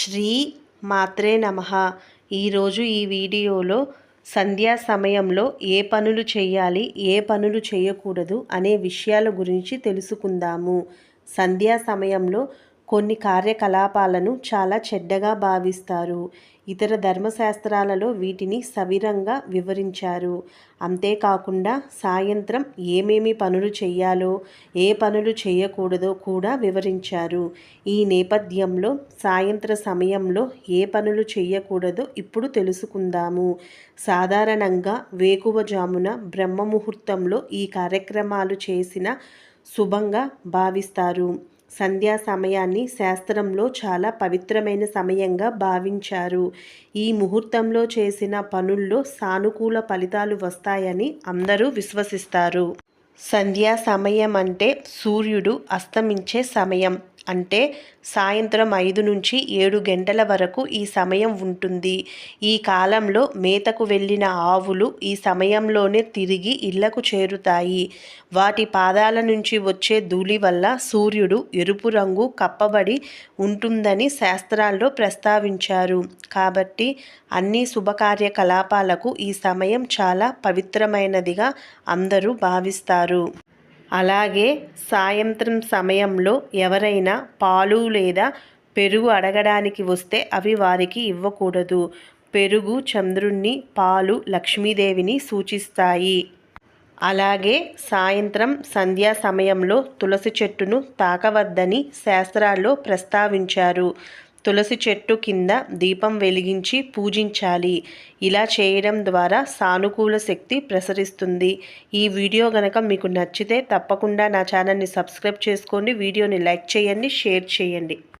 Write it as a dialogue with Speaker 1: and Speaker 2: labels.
Speaker 1: శ్రీ మాత్రే నమ. ఈరోజు ఈ వీడియోలో సంధ్యా సమయంలో ఏ పనులు చేయాలి ఏ పనులు చేయకూడదు అనే విషయాల గురించి తెలుసుకుందాము. సంధ్యా సమయంలో కొన్ని కార్యకలాపాలను చాలా చెడ్డగా భావిస్తారు. ఇతర ధర్మశాస్త్రాలలో వీటిని సవిరంగా వివరించారు. అంతేకాకుండా సాయంత్రం ఏమేమి పనులు చేయాలో ఏ పనులు చేయకూడదో కూడా వివరించారు. ఈ నేపథ్యంలో సాయంత్ర సమయంలో ఏ పనులు చేయకూడదో ఇప్పుడు తెలుసుకుందాము. సాధారణంగా వేకువజామున బ్రహ్మ ముహూర్తంలో ఈ కార్యక్రమాలు చేసిన శుభంగా భావిస్తారు. సంధ్యా సమయాన్ని శాస్త్రంలో చాలా పవిత్రమైన సమయంగా భావించారు. ఈ ముహూర్తంలో చేసిన పనుల్లో సానుకూల ఫలితాలు వస్తాయని అందరూ విశ్వసిస్తారు. సంధ్యా సమయం అంటే సూర్యుడు అస్తమించే సమయం. అంటే సాయంత్రం ఐదు నుంచి ఏడు గంటల వరకు ఈ సమయం ఉంటుంది. ఈ కాలంలో మేతకు వెళ్ళిన ఆవులు ఈ సమయంలోనే తిరిగి ఇళ్ళకు చేరుతాయి. వాటి పాదాల నుంచి వచ్చే ధూళి వల్ల సూర్యుడు ఎరుపు రంగు కప్పబడి ఉంటుందని శాస్త్రాల్లో ప్రస్తావించారు. కాబట్టి అన్ని శుభకార్యకలాపాలకు ఈ సమయం చాలా పవిత్రమైనదిగా అందరూ భావిస్తారు. అలాగే సాయంత్రం సమయంలో ఎవరైనా పాలు లేదా పెరుగు అడగడానికి వస్తే అవి వారికి ఇవ్వకూడదు. పెరుగు చంద్రుణ్ణి పాలు లక్ష్మీదేవిని సూచిస్తాయి. అలాగే సాయంత్రం సంధ్యా సమయంలో తులసి చెట్టును తాకవద్దని శాస్త్రాల్లో ప్రస్తావించారు. తులసి చెట్టు కింద దీపం వెలిగించి పూజించాలి. ఇలా చేయడం ద్వారా సానుకూల శక్తి ప్రసరిస్తుంది. ఈ వీడియో గనక మీకు నచ్చితే తప్పకుండా నా ఛానల్ని సబ్స్క్రైబ్ చేసుకోండి. వీడియోని లైక్ చేయండి షేర్ చేయండి.